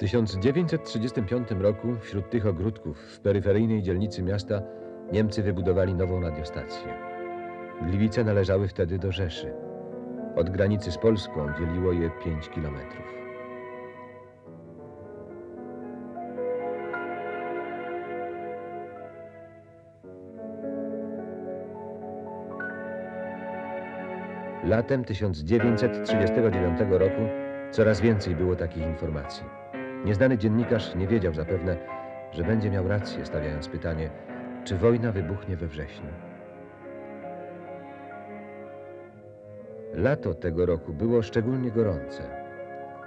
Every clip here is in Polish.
1935 roku wśród tych ogródków w peryferyjnej dzielnicy miasta Niemcy wybudowali nową radiostację. Gliwice należały wtedy do Rzeszy. Od granicy z Polską dzieliło je 5 kilometrów. Latem 1939 roku coraz więcej było takich informacji. Nieznany dziennikarz nie wiedział zapewne, że będzie miał rację, stawiając pytanie, czy wojna wybuchnie we wrześniu. Lato tego roku było szczególnie gorące.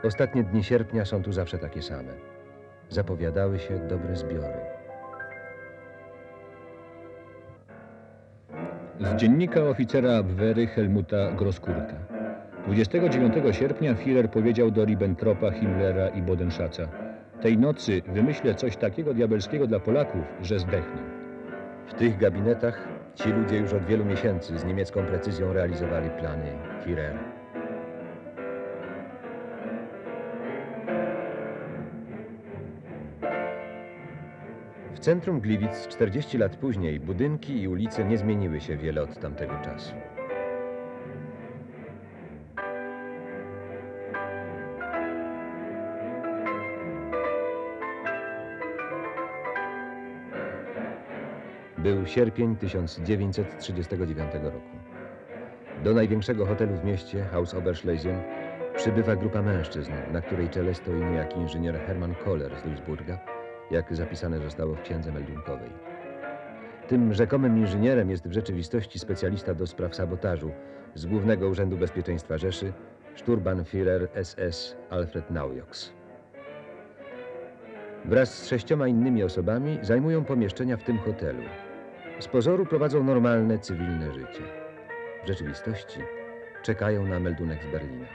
Ostatnie dni sierpnia są tu zawsze takie same. Zapowiadały się dobre zbiory. Z dziennika oficera Abwehry Helmuta Groskurta. 29 sierpnia Führer powiedział do Ribbentropa, Himmlera i Bodenschatza Tej nocy wymyślę coś takiego diabelskiego dla Polaków, że zdechnę. W tych gabinetach ci ludzie już od wielu miesięcy z niemiecką precyzją realizowali plany Führera. W centrum Gliwic 40 lat później budynki i ulice nie zmieniły się wiele od tamtego czasu. Był sierpień 1939 roku. Do największego hotelu w mieście, Haus Oberschlesien, przybywa grupa mężczyzn, na której czele stoi niejaki inżynier Hermann Kohler z Duisburga, jak zapisane zostało w księdze meldunkowej. Tym rzekomym inżynierem jest w rzeczywistości specjalista do spraw sabotażu z Głównego Urzędu Bezpieczeństwa Rzeszy, Sturmbannführer SS Alfred Naujoks. Wraz z sześcioma innymi osobami zajmują pomieszczenia w tym hotelu. Z pozoru prowadzą normalne, cywilne życie. W rzeczywistości czekają na meldunek z Berlina.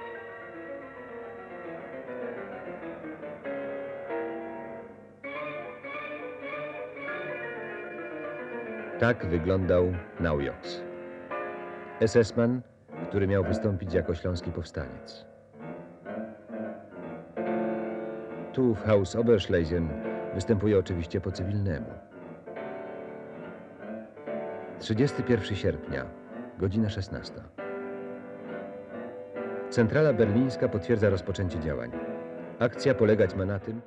Tak wyglądał Naujoks. SS-man, który miał wystąpić jako śląski powstaniec. Tu w Haus Oberschlesien występuje oczywiście po cywilnemu. 31 sierpnia, godzina 16. Centrala berlińska potwierdza rozpoczęcie działań. Akcja polegać ma na tym,